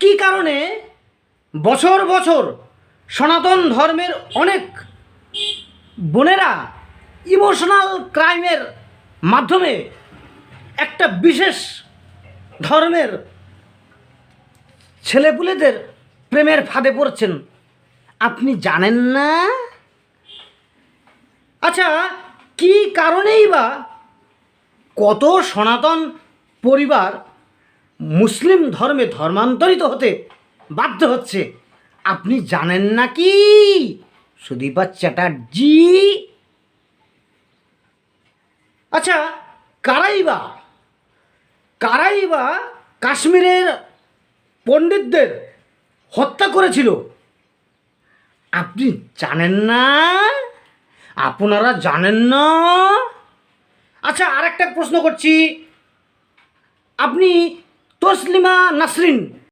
কি কারণে বছর বছর সনাতন ধর্মের অনেক বোনেরা ইমোশনাল ক্রাইমের মাধ্যমে একটা বিশেষ ধর্মের ছেলেপুলেদের প্রেমের ফাঁদে পড়ছেন। আপনি জানেন না? আচ্ছা কি কারণেই বা কত সনাতন পরিবার মুসলিম ধর্মে ধর্মান্তরিত হতে বাধ্য হচ্ছে। আপনি জানেন না কি সুদীপা চ্যাটার্জি আচ্ছা কারাই বা কারাই বা কাশ্মীরের পণ্ডিতদের হত্যা করেছিল। আপনি জানেন না? আপনারা জানেন না? আচ্ছা আরেকটা প্রশ্ন করছি। আপনি তসলিমা নাসরিন।